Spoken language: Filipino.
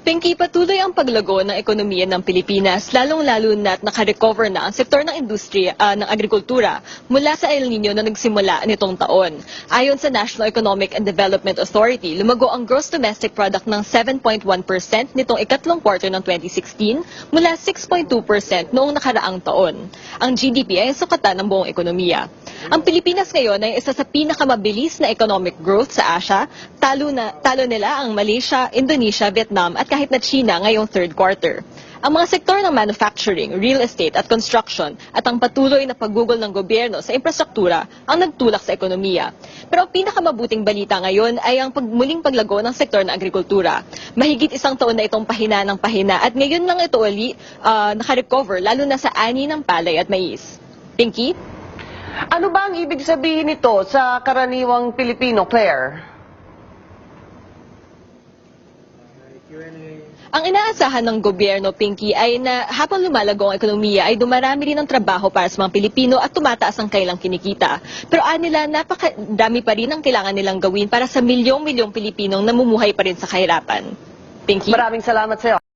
Pinky, patuloy ang paglago ng ekonomiya ng Pilipinas, lalong-lalo na't nakarecover na ang sektor ng industriya ah, ng agrikultura mula sa El Nino na nagsimula nitong taon. Ayon sa National Economic and Development Authority, lumago ang gross domestic product ng 7.1% nitong ikatlong quarter ng 2016 mula 6.2% noong nakaraang taon. Ang GDP ay sukatan ng buong ekonomiya. Ang Pilipinas ngayon ay isa sa pinakamabilis na economic growth sa Asia. Talo, na, talo nila ang Malaysia, Indonesia, Vietnam at kahit na China ngayong third quarter. Ang mga sektor ng manufacturing, real estate at construction at ang patuloy na paggugol ng gobyerno sa infrastruktura ang nagtulak sa ekonomiya. Pero ang pinakamabuting balita ngayon ay ang pag, muling paglago ng sektor ng agrikultura. Mahigit isang taon na itong pahina ng pahina at ngayon lang ito uli ah, nakarecover lalo na sa ani ng palay at mais. Pinky? Ano ba ang ibig sabihin nito sa karaniwang Pilipino, Claire? Ang inaasahan ng gobyerno, Pinky, ay na habang lumalago ang ekonomiya ay dumarami rin ang trabaho para sa mga Pilipino at tumataas ang kailang kinikita. Pero anila, napakadami pa rin ang kailangan nilang gawin para sa milyong-milyong Pilipinong namumuhay pa rin sa kahirapan. Pinky? Maraming salamat sa'yo.